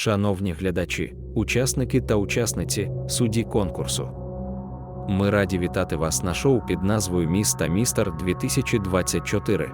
шановні глядачі, учасники та учасниці, судді конкурсу. Ми раді вітати вас на шоу під назвою Міста Містер 2024.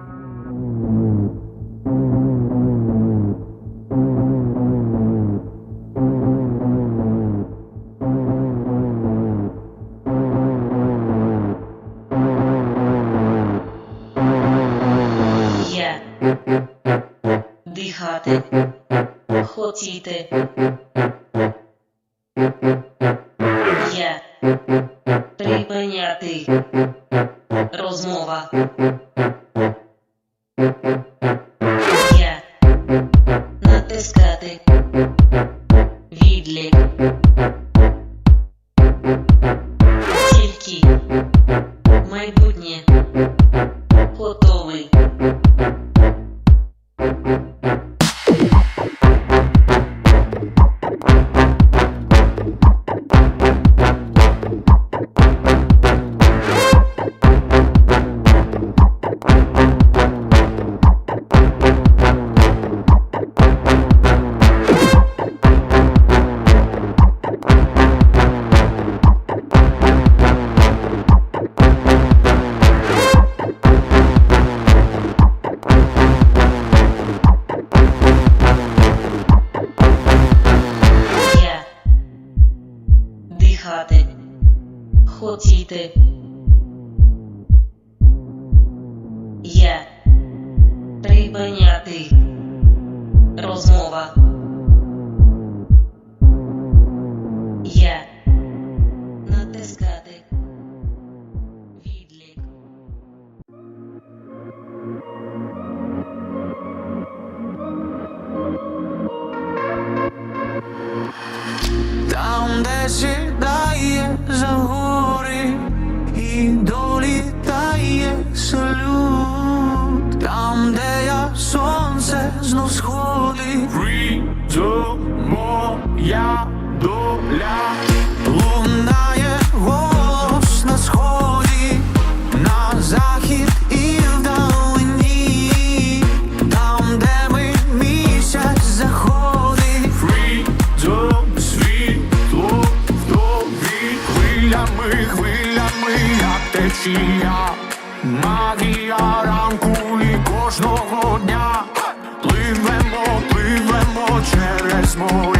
Є. Припиняти. Розмова. Натискати. Відлік. знов сходить, Придо моя доля. пливемо, пливемо через море.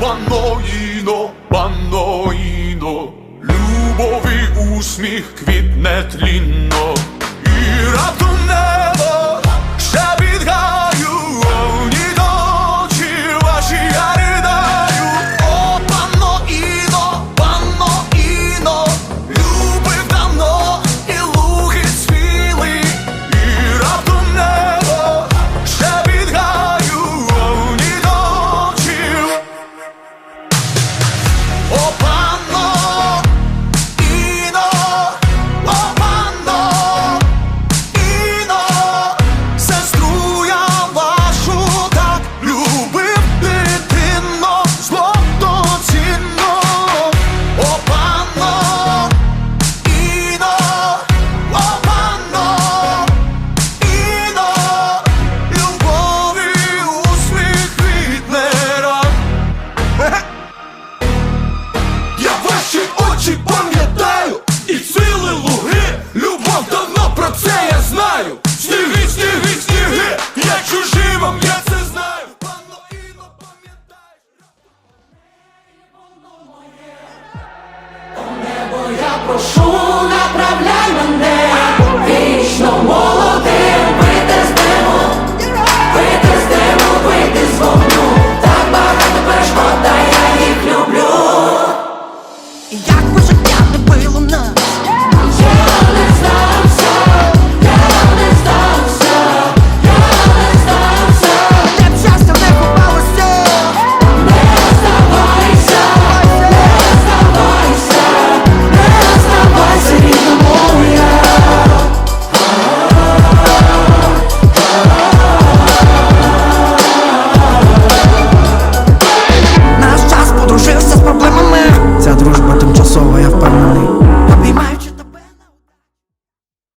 Панно Іно, панно любові усміх квітне тлінно, прошу